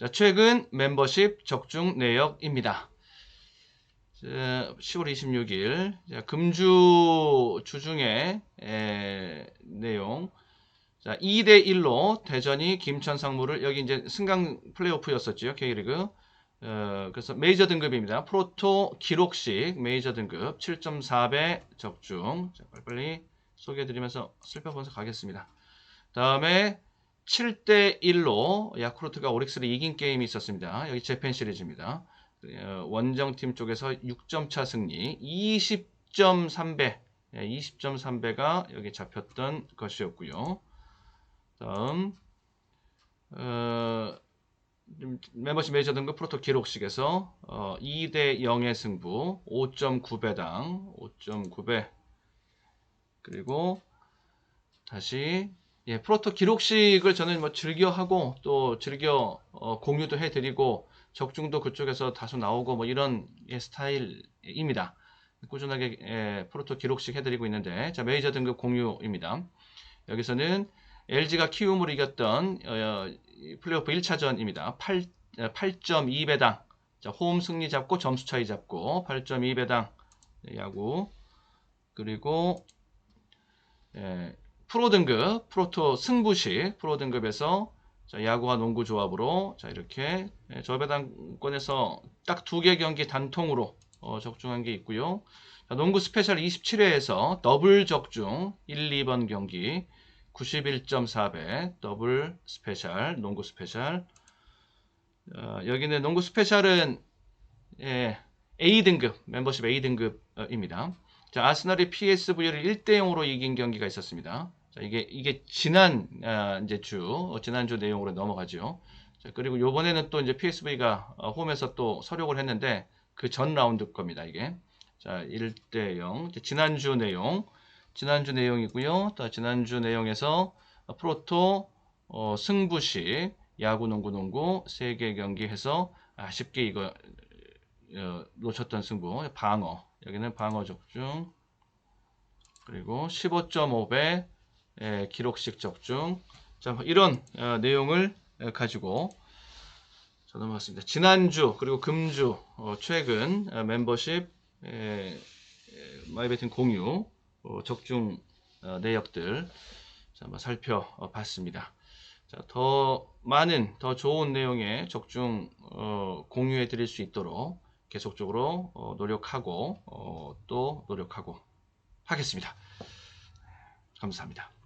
자, 최근 멤버십 적중 내역입니다. 자, 10월 26일 자, 금주 주중에 에, 내용 자, 2대 1로 대전이 김천 상무를 여기 이제 승강 플레이오프였었죠. K리그. 어, 그래서 메이저 등급입니다. 프로토 기록식 메이저 등급 7.4배 적중. 자, 빨리빨리 소개해 드리면서 살펴보면서 가겠습니다. 다음에 7대 1로 야쿠르트가 오릭스를 이긴 게임이 있었습니다. 여기 재팬 시리즈입니다. 어, 원정팀 쪽에서 6점 차 승리, 20.3배, 20.3배가 여기 잡혔던 것이었고요. 다음 어, 멤버십 메이저 등급 프로토 기록식에서 어, 2대 0의 승부, 5.9배당, 5.9배 그리고 다시 예, 프로토 기록식을 저는 뭐 즐겨 하고 또 즐겨 어, 공유도 해드리고 적중도 그쪽에서 다소 나오고 뭐 이런 예, 스타일입니다. 꾸준하게 예, 프로토 기록식 해드리고 있는데 자 메이저 등급 공유입니다. 여기서는 LG가 키움으로 이겼던 어, 이 플레이오프 1차전입니다. 8, 8.2배당 자, 홈 승리 잡고 점수 차이 잡고 8.2배당 야구 그리고 예, 프로 등급, 프로토 승부식 프로 등급에서 자, 야구와 농구 조합으로 자, 이렇게 예, 저배당권에서 딱 두 개 경기 단통으로 어, 적중한 게 있고요. 자, 농구 스페셜 27회에서 더블 적중 1, 2번 경기 91.4배 더블 스페셜 농구 스페셜 어, 여기는 농구 스페셜은 예, A 등급 멤버십 A 등급입니다. 자, 아스널이 PSV를 1대 0으로 이긴 경기가 있었습니다. 자, 이게 이게 지난 아, 이제 주 어, 지난 주 내용으로 넘어가죠. 자, 그리고 요번에는 또 이제 PSV가 어, 홈에서 또 서력을 했는데 그 전 라운드 겁니다, 이게. 자, 1대 0. 이제 지난주 내용. 지난주 내용이고요. 또 지난주 내용에서 프로토 어, 승부식 야구, 농구, 농구 세 개 경기 해서 아쉽게 이거 어, 놓쳤던 승부 방어 여기는 방어 적중 그리고 15.5배 예, 기록식 적중 자 이런 어, 내용을 어, 가지고 자 넘어갔습니다. 지난주 그리고 금주 어, 최근 어, 멤버십 예, 예, 마이베팅 공유 어, 적중 어, 내역들 자, 한번 살펴봤습니다. 자, 더 많은 더 좋은 내용의 적중 어, 공유해 드릴 수 있도록 계속적으로 어, 노력하고 어, 또 노력하고 하겠습니다. 감사합니다.